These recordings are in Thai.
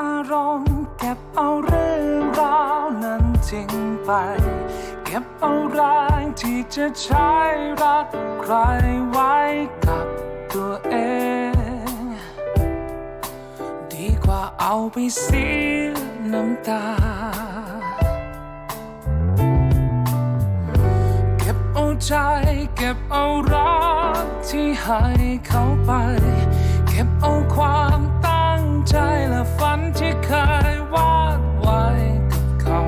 อารมณ์ เก็บเอาเรื่องราวนั้นทิ้งไป เก็บเอาแรงที่จะใช้รักใครไว้กับตัวเอง ดีกว่าเอาไปเสียน้ำตา เก็บเอาใจ เก็บเอารักที่ให้เขาไป เก็บเอาความ ใจและฝันที่เคยวาดไว้กับเขา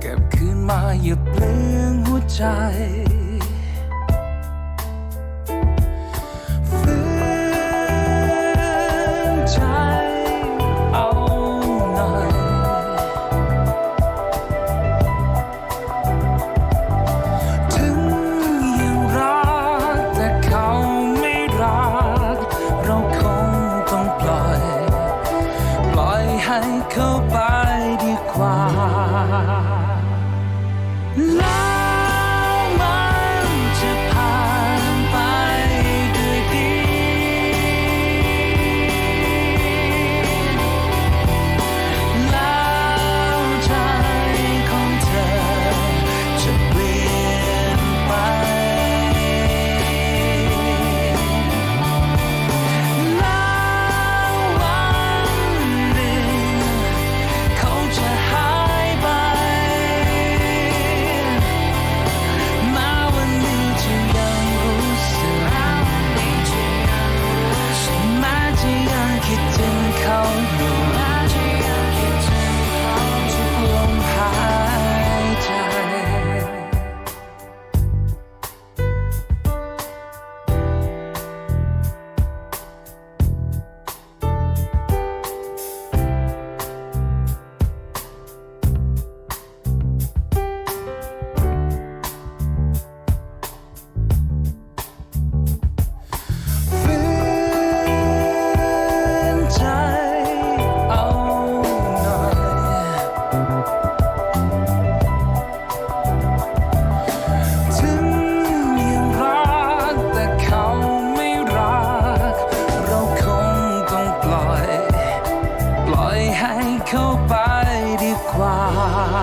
เก็บคืนมาอย่าเปลืองหัวใจ ล่อ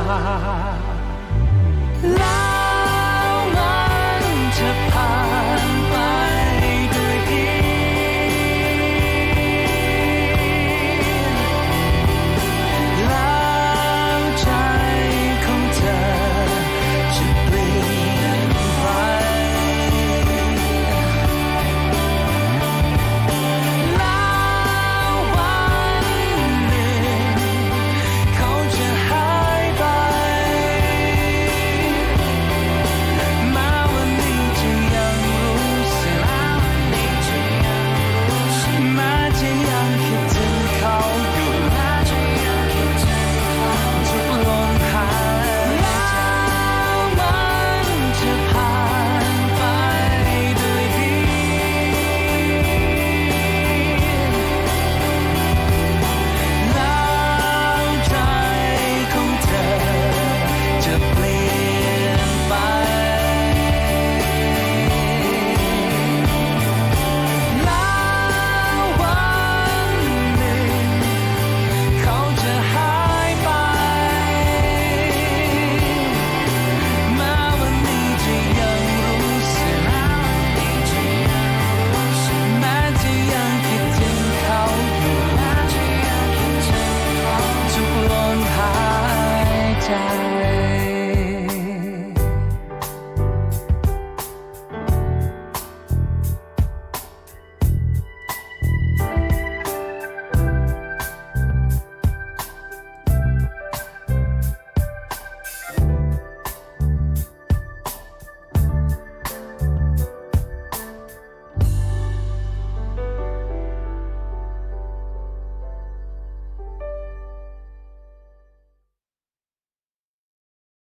ป